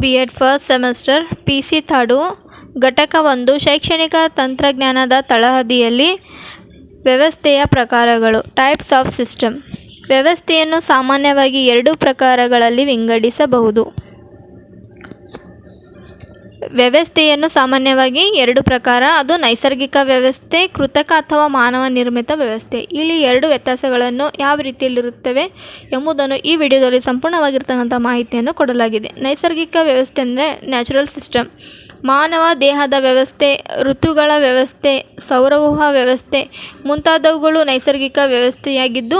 B Ed first semester P C third ಘಟಕ ಒಂದು, ಶೈಕ್ಷಣಿಕ ತಂತ್ರಜ್ಞಾನದ ತಳಹದಿಯಲ್ಲಿ ವ್ಯವಸ್ಥೆಯ ಪ್ರಕಾರಗಳು ಟೈಪ್ಸ್ ಆಫ್ ಸಿಸ್ಟಮ್ ವ್ಯವಸ್ಥೆಯನ್ನು ಸಾಮಾನ್ಯವಾಗಿ ಎರಡು ಪ್ರಕಾರಗಳಲ್ಲಿ ವಿಂಗಡಿಸಬಹುದು. ವ್ಯವಸ್ಥೆಯನ್ನು ಸಾಮಾನ್ಯವಾಗಿ ಎರಡು ಪ್ರಕಾರ. ಅದು ನೈಸರ್ಗಿಕ ವ್ಯವಸ್ಥೆ, ಕೃತಕ ಅಥವಾ ಮಾನವ ನಿರ್ಮಿತ ವ್ಯವಸ್ಥೆ. ಇಲ್ಲಿ ಎರಡು ವ್ಯತ್ಯಾಸಗಳನ್ನು ಯಾವ ರೀತಿಯಲ್ಲಿರುತ್ತವೆ ಎಂಬುದನ್ನು ಈ ವಿಡಿಯೋದಲ್ಲಿ ಸಂಪೂರ್ಣವಾಗಿರ್ತಕ್ಕಂಥ ಮಾಹಿತಿಯನ್ನು ಕೊಡಲಾಗಿದೆ. ನೈಸರ್ಗಿಕ ವ್ಯವಸ್ಥೆ ಅಂದರೆ ನ್ಯಾಚುರಲ್ ಸಿಸ್ಟಮ್ ಮಾನವ ದೇಹದ ವ್ಯವಸ್ಥೆ, ಋತುಗಳ ವ್ಯವಸ್ಥೆ, ಸೌರವ್ಯೂಹ ವ್ಯವಸ್ಥೆ ಮುಂತಾದವುಗಳು ನೈಸರ್ಗಿಕ ವ್ಯವಸ್ಥೆಯಾಗಿದ್ದು,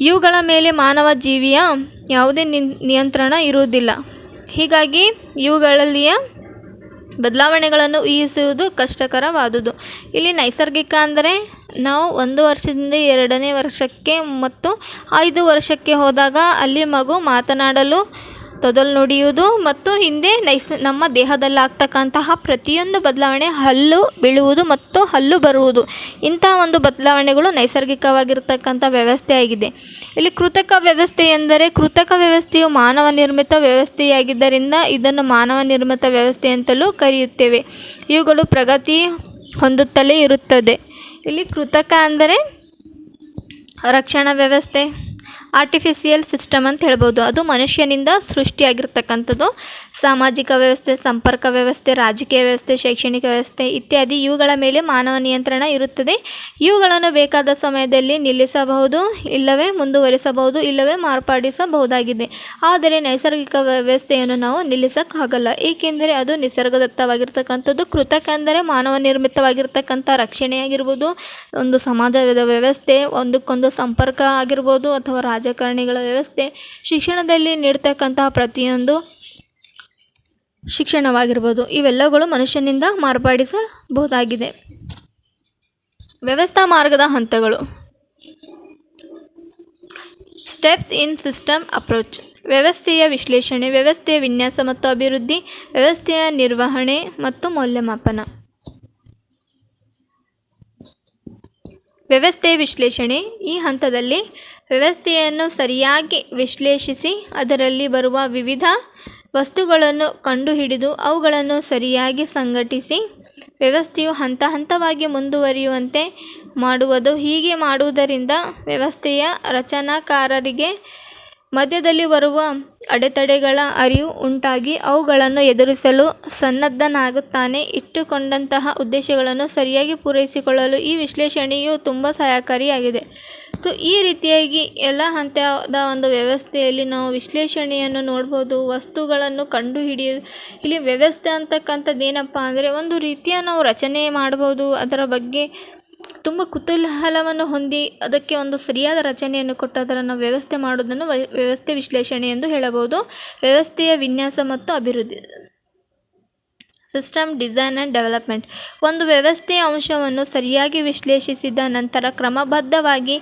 ಇವುಗಳ ಮೇಲೆ ಮಾನವ ಜೀವಿಯ ಯಾವುದೇ ನಿಯಂತ್ರಣ ಇರುವುದಿಲ್ಲ. ಹೀಗಾಗಿ ಇವುಗಳಲ್ಲಿಯ ಬದಲಾವಣೆಗಳನ್ನು ಊಹಿಸುವುದು ಕಷ್ಟಕರವಾದುದು. ಇಲ್ಲಿ ನೈಸರ್ಗಿಕ ಅಂದರೆ ನಾವು ಒಂದು ವರ್ಷದಿಂದ ಎರಡನೇ ವರ್ಷಕ್ಕೆ ಮತ್ತು ಐದು ವರ್ಷಕ್ಕೆ ಹೋದಾಗ ಅಲ್ಲಿ ಮಗು ಮಾತನಾಡಲು ತೊದಲು ನುಡಿಯುವುದು ಮತ್ತು ಹಿಂದೆ ನೈಸ್ ನಮ್ಮ ದೇಹದಲ್ಲಿ ಆಗ್ತಕ್ಕಂತಹ ಪ್ರತಿಯೊಂದು ಬದಲಾವಣೆ ಹಲ್ಲು ಬೀಳುವುದು ಮತ್ತು ಹಲ್ಲು ಬರುವುದು. ಇಂಥ ಒಂದು ಬದಲಾವಣೆಗಳು ನೈಸರ್ಗಿಕವಾಗಿರ್ತಕ್ಕಂಥ ವ್ಯವಸ್ಥೆಯಾಗಿದೆ. ಇಲ್ಲಿ ಕೃತಕ ವ್ಯವಸ್ಥೆ ಎಂದರೆ ಕೃತಕ ವ್ಯವಸ್ಥೆಯು ಮಾನವ ನಿರ್ಮಿತ ವ್ಯವಸ್ಥೆಯಾಗಿದ್ದರಿಂದ ಇದನ್ನು ಮಾನವ ನಿರ್ಮಿತ ವ್ಯವಸ್ಥೆ ಅಂತಲೂ ಕರೆಯುತ್ತೇವೆ. ಇವುಗಳು ಪ್ರಗತಿ ಹೊಂದುತ್ತಲೇ ಇರುತ್ತದೆ. ಇಲ್ಲಿ ಕೃತಕ ಅಂದರೆ ರಕ್ಷಣಾ ವ್ಯವಸ್ಥೆ. ಆರ್ಟಿಫಿಷಿಯಲ್ ಸಿಸ್ಟಮ್ ಅಂತ ಹೇಳ್ಬೋದು. ಅದು ಮನುಷ್ಯನಿಂದ ಸೃಷ್ಟಿಯಾಗಿರ್ತಕ್ಕಂಥದ್ದು. ಸಾಮಾಜಿಕ ವ್ಯವಸ್ಥೆ, ಸಂಪರ್ಕ ವ್ಯವಸ್ಥೆ, ರಾಜಕೀಯ ವ್ಯವಸ್ಥೆ, ಶೈಕ್ಷಣಿಕ ವ್ಯವಸ್ಥೆ ಇತ್ಯಾದಿ ಇವುಗಳ ಮೇಲೆ ಮಾನವ ನಿಯಂತ್ರಣ ಇರುತ್ತದೆ. ಇವುಗಳನ್ನು ಬೇಕಾದ ಸಮಯದಲ್ಲಿ ನಿಲ್ಲಿಸಬಹುದು, ಇಲ್ಲವೇ ಮುಂದುವರಿಸಬಹುದು, ಇಲ್ಲವೇ ಮಾರ್ಪಾಡಿಸಬಹುದಾಗಿದೆ. ಆದರೆ ನೈಸರ್ಗಿಕ ವ್ಯವಸ್ಥೆಯನ್ನು ನಾವು ನಿಲ್ಲಿಸೋಕ್ಕಾಗಲ್ಲ. ಏಕೆಂದರೆ ಅದು ನಿಸರ್ಗದತ್ತವಾಗಿರ್ತಕ್ಕಂಥದ್ದು. ಕೃತಕ ಅಂದರೆ ಮಾನವ ನಿರ್ಮಿತವಾಗಿರ್ತಕ್ಕಂಥ ರಕ್ಷಣೆಯಾಗಿರ್ಬೋದು. ಒಂದು ಸಮಾಜದ ವ್ಯವಸ್ಥೆ, ಒಂದಕ್ಕೊಂದು ಸಂಪರ್ಕ ಆಗಿರ್ಬೋದು ಅಥವಾ ರಾಜಕಾರಣಿಗಳ ವ್ಯವಸ್ಥೆ, ಶಿಕ್ಷಣದಲ್ಲಿ ನೀಡ್ತಕ್ಕಂತಹ ಪ್ರತಿಯೊಂದು ಶಿಕ್ಷಣವಾಗಿರ್ಬೋದು, ಇವೆಲ್ಲಗಳು ಮನುಷ್ಯನಿಂದ ಮಾರ್ಪಾಡಿಸಬಹುದಾಗಿದೆ. ವ್ಯವಸ್ಥಾ ಮಾರ್ಗದ ಹಂತಗಳು. ಸ್ಟೆಪ್ಸ್ ಇನ್ ಸಿಸ್ಟಮ್ ಅಪ್ರೋಚ್ ವ್ಯವಸ್ಥೆಯ ವಿಶ್ಲೇಷಣೆ, ವ್ಯವಸ್ಥೆಯ ವಿನ್ಯಾಸ ಮತ್ತು ಅಭಿವೃದ್ಧಿ, ವ್ಯವಸ್ಥೆಯ ನಿರ್ವಹಣೆ ಮತ್ತು ಮೌಲ್ಯಮಾಪನ. ವ್ಯವಸ್ಥೆ ವಿಶ್ಲೇಷಣೆ. ಈ ಹಂತದಲ್ಲಿ ವ್ಯವಸ್ಥೆಯನ್ನು ಸರಿಯಾಗಿ ವಿಶ್ಲೇಷಿಸಿ, ಅದರಲ್ಲಿ ಬರುವ ವಿವಿಧ ವಸ್ತುಗಳನ್ನು ಕಂಡುಹಿಡಿದು ಅವುಗಳನ್ನು ಸರಿಯಾಗಿ ಸಂಘಟಿಸಿ, ವ್ಯವಸ್ಥೆಯು ಹಂತ ಹಂತವಾಗಿ ಮುಂದುವರಿಯುವಂತೆ ಮಾಡುವುದು. ಹೀಗೆ ಮಾಡುವುದರಿಂದ ವ್ಯವಸ್ಥೆಯ ರಚನಾಕಾರರಿಗೆ ಮಧ್ಯದಲ್ಲಿ ಬರುವ ಅಡೆತಡೆಗಳ ಅರಿವು ಉಂಟಾಗಿ, ಅವುಗಳನ್ನು ಎದುರಿಸಲು ಸನ್ನದ್ಧನಾಗುತ್ತಾನೆ. ಇಟ್ಟುಕೊಂಡಂತಹ ಉದ್ದೇಶಗಳನ್ನು ಸರಿಯಾಗಿ ಪೂರೈಸಿಕೊಳ್ಳಲು ಈ ವಿಶ್ಲೇಷಣೆಯು ತುಂಬ ಸಹಾಯಕಾರಿಯಾಗಿದೆ ಸೊ ಈ ರೀತಿಯಾಗಿ ಎಲ್ಲ ಹಂತದ ಒಂದು ವ್ಯವಸ್ಥೆಯಲ್ಲಿ ನಾವು ವಿಶ್ಲೇಷಣೆಯನ್ನು ನೋಡ್ಬೋದು, ವಸ್ತುಗಳನ್ನು ಕಂಡುಹಿಡಿಯು ಇಲ್ಲಿ ವ್ಯವಸ್ಥೆ ಅಂತಕ್ಕಂಥದ್ದು ಏನಪ್ಪ ಅಂದರೆ ಒಂದು ರೀತಿಯ ನಾವು ರಚನೆ ಮಾಡ್ಬೋದು, ಅದರ ಬಗ್ಗೆ ತುಂಬ ಕುತೂಹಲವನ್ನು ಹೊಂದಿ ಅದಕ್ಕೆ ಒಂದು ಸರಿಯಾದ ರಚನೆಯನ್ನು ಕೊಟ್ಟು ಅದನ್ನು ವ್ಯವಸ್ಥೆ ಮಾಡೋದನ್ನು ವ್ಯವಸ್ಥೆ ವಿಶ್ಲೇಷಣೆ ಎಂದು ಹೇಳಬಹುದು. ವ್ಯವಸ್ಥೆಯ ವಿನ್ಯಾಸ ಮತ್ತು ಅಭಿವೃದ್ಧಿ ಸಿಸ್ಟಮ್ ಡಿಸೈನ್ ಆ್ಯಂಡ್ ಡೆವಲಪ್ಮೆಂಟ್. ಒಂದು ವ್ಯವಸ್ಥೆಯ ಅಂಶವನ್ನು ಸರಿಯಾಗಿ ವಿಶ್ಲೇಷಿಸಿದ ನಂತರ ಕ್ರಮಬದ್ಧವಾಗಿ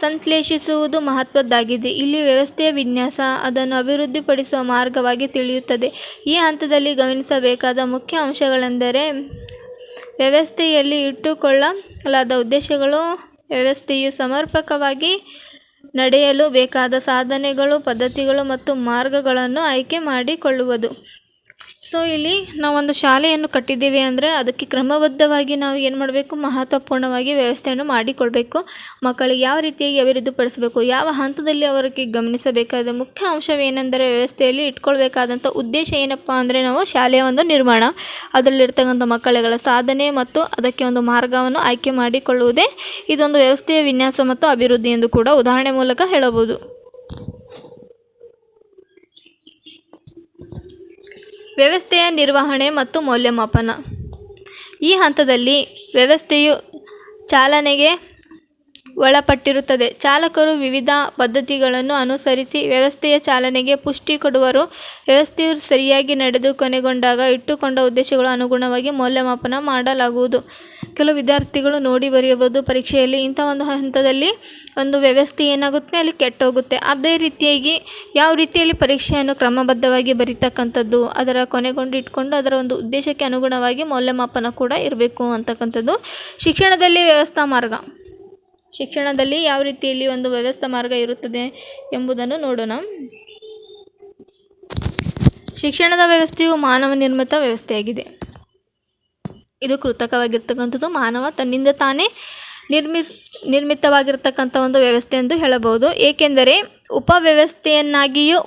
ಸಂಶ್ಲೇಷಿಸುವುದು ಮಹತ್ವದ್ದಾಗಿದೆ. ಇಲ್ಲಿ ವ್ಯವಸ್ಥೆಯ ವಿನ್ಯಾಸ ಅದನ್ನು ಅಭಿವೃದ್ಧಿಪಡಿಸುವ ಮಾರ್ಗವಾಗಿ ತಿಳಿಯುತ್ತದೆ. ಈ ಹಂತದಲ್ಲಿ ಗಮನಿಸಬೇಕಾದ ಮುಖ್ಯ ಅಂಶಗಳೆಂದರೆ ವ್ಯವಸ್ಥೆಯಲ್ಲಿ ಇಟ್ಟುಕೊಳ್ಳಲಾದ ಉದ್ದೇಶಗಳು, ವ್ಯವಸ್ಥೆಯು ಸಮರ್ಪಕವಾಗಿ ನಡೆಯಲು ಬೇಕಾದ ಸಾಧನೆಗಳು, ಪದ್ಧತಿಗಳು ಮತ್ತು ಮಾರ್ಗಗಳನ್ನು ಆಯ್ಕೆ ಮಾಡಿಕೊಳ್ಳುವುದು. ಸೊ ಇಲ್ಲಿ ನಾವೊಂದು ಶಾಲೆಯನ್ನು ಕಟ್ಟಿದ್ದೀವಿ ಅಂದರೆ ಅದಕ್ಕೆ ಕ್ರಮಬದ್ಧವಾಗಿ ನಾವು ಏನು ಮಾಡಬೇಕು, ಮಹತ್ವಪೂರ್ಣವಾಗಿ ವ್ಯವಸ್ಥೆಯನ್ನು ಮಾಡಿಕೊಡಬೇಕು ಮಕ್ಕಳಿಗೆ ಯಾವ ರೀತಿಯಾಗಿ ಅಭಿವೃದ್ಧಿಪಡಿಸಬೇಕು, ಯಾವ ಹಂತದಲ್ಲಿ ಅವರಿಗೆ ಗಮನಿಸಬೇಕಾದ ಮುಖ್ಯ ಅಂಶವೇನೆಂದರೆ ವ್ಯವಸ್ಥೆಯಲ್ಲಿ ಇಟ್ಕೊಳ್ಬೇಕಾದಂಥ ಉದ್ದೇಶ ಏನಪ್ಪ ಅಂದರೆ ನಾವು ಶಾಲೆಯ ಒಂದು ನಿರ್ಮಾಣ. ಅದರಲ್ಲಿರ್ತಕ್ಕಂಥ ಮಕ್ಕಳುಗಳ ಸಾಧನೆ ಮತ್ತು ಅದಕ್ಕೆ ಒಂದು ಮಾರ್ಗವನ್ನು ಆಯ್ಕೆ ಮಾಡಿಕೊಳ್ಳುವುದೇ ಇದೊಂದು ವ್ಯವಸ್ಥೆಯ ವಿನ್ಯಾಸ ಮತ್ತು ಅಭಿವೃದ್ಧಿ ಎಂದು ಕೂಡ ಉದಾಹರಣೆ ಮೂಲಕ ಹೇಳಬಹುದು. ವ್ಯವಸ್ಥೆಯ ನಿರ್ವಹಣೆ ಮತ್ತು ಮೌಲ್ಯಮಾಪನ. ಈ ಹಂತದಲ್ಲಿ ವ್ಯವಸ್ಥೆಯು ಚಾಲನೆಗೆ ಒಳಪಟ್ಟಿರುತ್ತದೆ. ಚಾಲಕರು ವಿವಿಧ ಪದ್ಧತಿಗಳನ್ನು ಅನುಸರಿಸಿ ವ್ಯವಸ್ಥೆಯ ಚಾಲನೆಗೆ ಪುಷ್ಟಿ ಕೊಡುವರು. ವ್ಯವಸ್ಥೆಯು ಸರಿಯಾಗಿ ನಡೆದು ಕೊನೆಗೊಂಡಾಗ ಇಟ್ಟುಕೊಂಡ ಉದ್ದೇಶಗಳು ಅನುಗುಣವಾಗಿ ಮೌಲ್ಯಮಾಪನ ಮಾಡಲಾಗುವುದು. ಕೆಲವು ವಿದ್ಯಾರ್ಥಿಗಳು ನೋಡಿ ಬರೆಯಬಹುದು. ಪರೀಕ್ಷೆಯಲ್ಲಿ ಇಂಥ ಒಂದು ಹಂತದಲ್ಲಿ ಒಂದು ವ್ಯವಸ್ಥೆ ಏನಾಗುತ್ತೆ? ಅಲ್ಲಿ ಕೆಟ್ಟೋಗುತ್ತೆ. ಅದೇ ರೀತಿಯಾಗಿ ಯಾವ ರೀತಿಯಲ್ಲಿ ಪರೀಕ್ಷೆಯನ್ನು ಕ್ರಮಬದ್ಧವಾಗಿ ಬರೀತಕ್ಕಂಥದ್ದು, ಅದರ ಕೊನೆಗೊಂಡು ಇಟ್ಕೊಂಡು ಅದರ ಒಂದು ಉದ್ದೇಶಕ್ಕೆ ಅನುಗುಣವಾಗಿ ಮೌಲ್ಯಮಾಪನ ಕೂಡ ಇರಬೇಕು ಅಂತಕ್ಕಂಥದ್ದು. ಶಿಕ್ಷಣದಲ್ಲಿ ವ್ಯವಸ್ಥಾ ಮಾರ್ಗ. ಶಿಕ್ಷಣದಲ್ಲಿ ಯಾವ ರೀತಿಯಲ್ಲಿ ಒಂದು ವ್ಯವಸ್ಥೆ ಮಾರ್ಗ ಇರುತ್ತದೆ ಎಂಬುದನ್ನು ನೋಡೋಣ. ಶಿಕ್ಷಣದ ವ್ಯವಸ್ಥೆಯು ಮಾನವ ನಿರ್ಮಿತ ವ್ಯವಸ್ಥೆಯಾಗಿದೆ. ಇದು ಕೃತಕವಾಗಿರ್ತಕ್ಕಂಥದ್ದು. ಮಾನವ ತನ್ನಿಂದ ತಾನೇ ನಿರ್ಮಿಸ್ ನಿರ್ಮಿತವಾಗಿರ್ತಕ್ಕಂಥ ಒಂದು ವ್ಯವಸ್ಥೆ ಎಂದು ಹೇಳಬಹುದು. ಏಕೆಂದರೆ ಉಪವ್ಯವಸ್ಥೆಯನ್ನಾಗಿಯೂ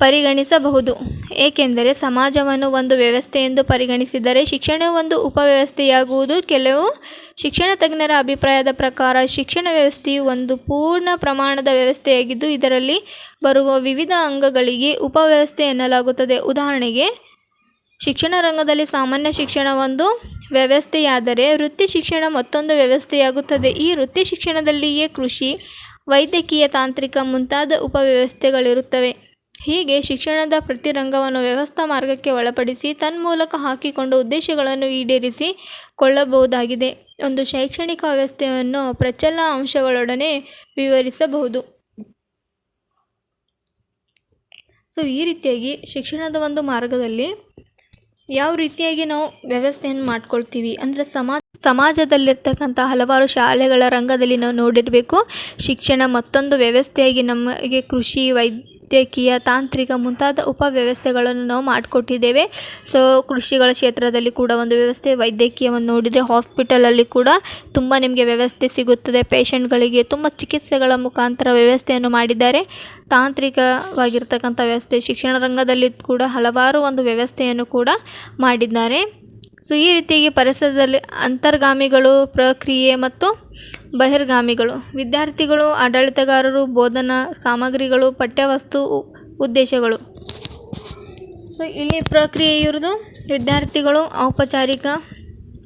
ಪರಿಗಣಿಸಬಹುದು. ಏಕೆಂದರೆ ಸಮಾಜವನ್ನು ಒಂದು ವ್ಯವಸ್ಥೆ ಎಂದು ಪರಿಗಣಿಸಿದರೆ ಶಿಕ್ಷಣ ಒಂದು ಉಪವ್ಯವಸ್ಥೆಯಾಗುವುದು. ಕೆಲವು ಶಿಕ್ಷಣ ತಜ್ಞರ ಅಭಿಪ್ರಾಯದ ಪ್ರಕಾರ ಶಿಕ್ಷಣ ವ್ಯವಸ್ಥೆಯು ಒಂದು ಪೂರ್ಣ ಪ್ರಮಾಣದ ವ್ಯವಸ್ಥೆಯಾಗಿದ್ದು, ಇದರಲ್ಲಿ ಬರುವ ವಿವಿಧ ಅಂಗಗಳಿಗೆ ಉಪವ್ಯವಸ್ಥೆ ಎನ್ನಲಾಗುತ್ತದೆ. ಉದಾಹರಣೆಗೆ, ಶಿಕ್ಷಣ ರಂಗದಲ್ಲಿ ಸಾಮಾನ್ಯ ಶಿಕ್ಷಣ ಒಂದು ವ್ಯವಸ್ಥೆಯಾದರೆ ವೃತ್ತಿ ಶಿಕ್ಷಣ ಮತ್ತೊಂದು ವ್ಯವಸ್ಥೆಯಾಗುತ್ತದೆ. ಈ ವೃತ್ತಿ ಶಿಕ್ಷಣದಲ್ಲಿಯೇ ಕೃಷಿ, ವೈದ್ಯಕೀಯ ತಾಂತ್ರಿಕ ಮುಂತಾದ ಉಪವ್ಯವಸ್ಥೆಗಳಿರುತ್ತವೆ. ಹೀಗೆ ಶಿಕ್ಷಣದ ಪ್ರತಿ ರಂಗವನ್ನು ವ್ಯವಸ್ಥಾ ಮಾರ್ಗಕ್ಕೆ ಒಳಪಡಿಸಿ ತನ್ಮೂಲಕ ಹಾಕಿಕೊಂಡು ಉದ್ದೇಶಗಳನ್ನು ಈಡೇರಿಸಿ ಕೊಳ್ಳಬಹುದಾಗಿದೆ. ಒಂದು ಶೈಕ್ಷಣಿಕ ವ್ಯವಸ್ಥೆಯನ್ನು ಪ್ರಚಲ ಅಂಶಗಳೊಡನೆ ವಿವರಿಸಬಹುದು. ಸೊ, ಈ ರೀತಿಯಾಗಿ ಶಿಕ್ಷಣದ ಒಂದು ಮಾರ್ಗದಲ್ಲಿ ಯಾವ ರೀತಿಯಾಗಿ ನಾವು ವ್ಯವಸ್ಥೆಯನ್ನು ಮಾಡ್ಕೊಳ್ತೀವಿ ಅಂದರೆ ಸಮಾಜ ಸಮಾಜದಲ್ಲಿರ್ತಕ್ಕಂಥ ಹಲವಾರು ಶಾಲೆಗಳ ರಂಗದಲ್ಲಿ ನಾವು ನೋಡಿರಬೇಕು. ಶಿಕ್ಷಣ ಮತ್ತೊಂದು ವ್ಯವಸ್ಥೆಯಾಗಿ ನಮಗೆ ಕೃಷಿ ವೈದ್ಯಕೀಯ ತಾಂತ್ರಿಕ ಮುಂತಾದ ಉಪವ್ಯವಸ್ಥೆಗಳನ್ನು ನಾವು ಮಾಡಿಕೊಟ್ಟಿದ್ದೇವೆ. ಸೊ ಕೃಷಿಗಳ ಕ್ಷೇತ್ರದಲ್ಲಿ ಕೂಡ ಒಂದು ವ್ಯವಸ್ಥೆ, ವೈದ್ಯಕೀಯವನ್ನು ನೋಡಿದರೆ ಹಾಸ್ಪಿಟಲಲ್ಲಿ ಕೂಡ ತುಂಬ ನಿಮಗೆ ವ್ಯವಸ್ಥೆ ಸಿಗುತ್ತದೆ. ಪೇಷಂಟ್ಗಳಿಗೆ ತುಂಬ ಚಿಕಿತ್ಸೆಗಳ ಮುಖಾಂತರ ವ್ಯವಸ್ಥೆಯನ್ನು ಮಾಡಿದ್ದಾರೆ. ತಾಂತ್ರಿಕವಾಗಿರ್ತಕ್ಕಂಥ ವ್ಯವಸ್ಥೆ, ಶಿಕ್ಷಣ ರಂಗದಲ್ಲಿ ಕೂಡ ಹಲವಾರು ಒಂದು ವ್ಯವಸ್ಥೆಯನ್ನು ಕೂಡ ಮಾಡಿದ್ದಾರೆ. ಸೊ ಈ ರೀತಿಯಾಗಿ ಪರಿಸರದಲ್ಲಿ ಅಂತರ್ಗಾಮಿಗಳು, ಪ್ರಕ್ರಿಯೆ ಮತ್ತು ಬಹಿರ್ಗಾಮಿಗಳು. ವಿದ್ಯಾರ್ಥಿಗಳು, ಆಡಳಿತಗಾರರು, ಬೋಧನಾ ಸಾಮಗ್ರಿಗಳು, ಪಠ್ಯವಸ್ತು ಉದ್ದೇಶಗಳು. ಸೊ, ಇಲ್ಲಿ ಪ್ರಕ್ರಿಯೆ ಇರೋದು ವಿದ್ಯಾರ್ಥಿಗಳು ಔಪಚಾರಿಕ,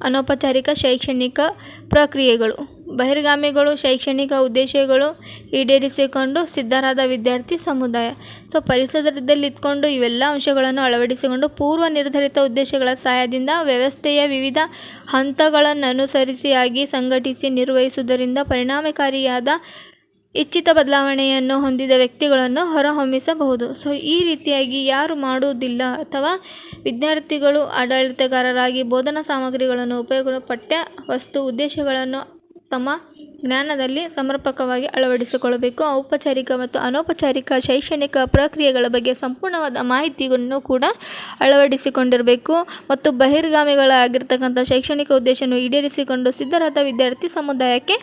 ಅನೌಪಚಾರಿಕ, ಶೈಕ್ಷಣಿಕ ಪ್ರಕ್ರಿಯೆಗಳು. ಬಹಿರ್ಗಾಮಿಗಳು, ಶೈಕ್ಷಣಿಕ ಉದ್ದೇಶಗಳು ಈಡೇರಿಸಿಕೊಂಡು ಸಿದ್ಧರಾದ ವಿದ್ಯಾರ್ಥಿ ಸಮುದಾಯ. ಸೊ, ಪರಿಸರದಲ್ಲಿ ಇದ್ಕೊಂಡು ಇವೆಲ್ಲ ಅಂಶಗಳನ್ನು ಅಳವಡಿಸಿಕೊಂಡು ಪೂರ್ವ ನಿರ್ಧರಿತ ಉದ್ದೇಶಗಳ ಸಹಾಯದಿಂದ ವ್ಯವಸ್ಥೆಯ ವಿವಿಧ ಹಂತಗಳನ್ನು ಅನುಸರಿಸಿಯಾಗಿ ಸಂಘಟಿಸಿ ನಿರ್ವಹಿಸುವುದರಿಂದ ಪರಿಣಾಮಕಾರಿಯಾದ ಇಚ್ಛಿತ ಬದಲಾವಣೆಯನ್ನು ಹೊಂದಿದ ವ್ಯಕ್ತಿಗಳನ್ನು ಹೊರಹೊಮ್ಮಿಸಬಹುದು. ಸೊ, ಈ ರೀತಿಯಾಗಿ ಯಾರು ಮಾಡುವುದಿಲ್ಲ ಅಥವಾ ವಿದ್ಯಾರ್ಥಿಗಳು ಆಡಳಿತಗಾರರಾಗಿ ಬೋಧನಾ ಸಾಮಗ್ರಿಗಳನ್ನು ಉಪಯೋಗ ಪಠ್ಯ ವಸ್ತು ಉದ್ದೇಶಗಳನ್ನು ತಮ್ಮ ಜ್ಞಾನದಲ್ಲಿ ಸಮರ್ಪಕವಾಗಿ ಅಳವಡಿಸಿಕೊಳ್ಳಬೇಕು. ಔಪಚಾರಿಕ ಮತ್ತು ಅನೌಪಚಾರಿಕ ಶೈಕ್ಷಣಿಕ ಪ್ರಕ್ರಿಯೆಗಳ ಬಗ್ಗೆ ಸಂಪೂರ್ಣವಾದ ಮಾಹಿತಿಯನ್ನು ಕೂಡ ಅಳವಡಿಸಿಕೊಂಡಿರಬೇಕು. ಮತ್ತು ಬಹಿರ್ಗಾಮಿಗಳಾಗಿರ್ತಕ್ಕಂಥ ಶೈಕ್ಷಣಿಕ ಉದ್ದೇಶವನ್ನು ಈಡೇರಿಸಿಕೊಂಡು ಸಿದ್ಧರಾದ ವಿದ್ಯಾರ್ಥಿ ಸಮುದಾಯಕ್ಕೆ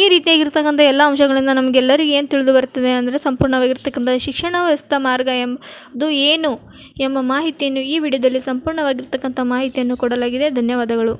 ಈ ರೀತಿಯಾಗಿರ್ತಕ್ಕಂಥ ಎಲ್ಲ ಅಂಶಗಳಿಂದ ನಮಗೆಲ್ಲರಿಗೂ ಏನು ತಿಳಿದು ಬರ್ತದೆ ಅಂದರೆ ಸಂಪೂರ್ಣವಾಗಿರ್ತಕ್ಕಂಥ ಶಿಕ್ಷಣ ವ್ಯವಸ್ಥಾ ಮಾರ್ಗ ಎಂಬುದು ಏನು ಎಂಬ ಮಾಹಿತಿಯನ್ನು ಈ ವಿಡಿಯೋದಲ್ಲಿ ಸಂಪೂರ್ಣವಾಗಿರ್ತಕ್ಕಂಥ ಮಾಹಿತಿಯನ್ನು ಕೊಡಲಾಗಿದೆ. ಧನ್ಯವಾದಗಳು.